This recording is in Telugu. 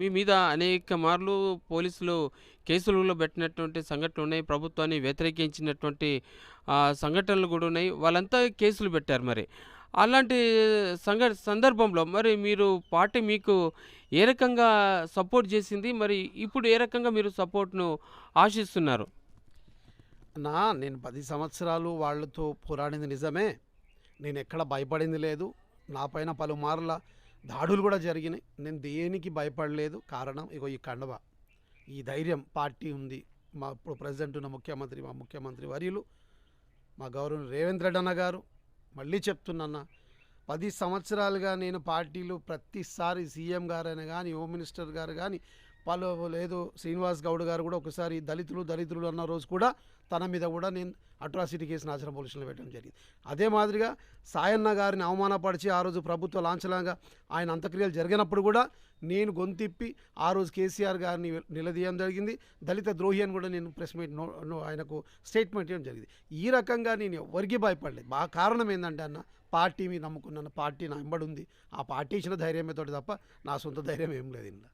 మీ మీద అనేక మార్లు పోలీసులు కేసులలో పెట్టినటువంటి సంఘటనలు ఉన్నాయి. ప్రభుత్వాన్ని వ్యతిరేకించినటువంటి సంఘటనలు కూడా ఉన్నాయి. వాళ్ళంతా కేసులు పెట్టారు మరి. అలాంటి సంఘ సందర్భంలో మరి మీరు పార్టీ మీకు ఏ రకంగా సపోర్ట్ చేసింది? మరి ఇప్పుడు ఏ రకంగా మీరు సపోర్ట్ను ఆశిస్తున్నారు? నా నేను పది సంవత్సరాలు వాళ్ళతో పోరాడింది నిజమే. నేను ఎక్కడ భయపడింది లేదు. నా పైన పలుమార్ల దాడులు కూడా జరిగినాయి. నేను దేనికి భయపడలేదు. కారణం ఇగో ఈ కండవ. ఈ ధైర్యం పార్టీ ఉంది. మా ఇప్పుడు ప్రజెంట్ ఉన్న ముఖ్యమంత్రి మా ముఖ్యమంత్రి వర్యులు మా గౌరవ రేవంత్ రెడ్డి అన్న గారు మళ్ళీ చెప్తున్నా పది సంవత్సరాలుగా నేను పార్టీలు ప్రతిసారి సీఎం గారైనా కానీ హోమ్ మినిస్టర్ గారు కానీ పలు లేదు. శ్రీనివాస్ గౌడ్ గారు కూడా ఒకసారి దళితులు దళితులు అన్న రోజు కూడా తన మీద కూడా నేను అట్రాసిటీ కేసు నాచన పోలీసులు పెట్టడం జరిగింది. అదే మాదిరిగా సాయన్న గారిని అవమానపరిచి ఆ రోజు ప్రభుత్వ లాంఛనంగా ఆయన అంత్యక్రియలు జరిగినప్పుడు కూడా నేను గొంతిప్పి ఆ రోజు కేసీఆర్ గారిని నిలదీయడం జరిగింది. దళిత ద్రోహి అని కూడా నేను ప్రెస్ మీట్ నో ఆయనకు స్టేట్మెంట్ ఇవ్వడం జరిగింది. ఈ రకంగా నేను ఎవరికి భయపడలేదు. మా కారణం ఏంటంటే అన్న పార్టీ మీద నమ్ముకున్నాను పార్టీ నా వెంబడి ఉంది. ఆ పార్టీ ఇచ్చిన ధైర్యమే తోటి తప్ప నా సొంత ధైర్యం ఏం లేదు ఇందులో.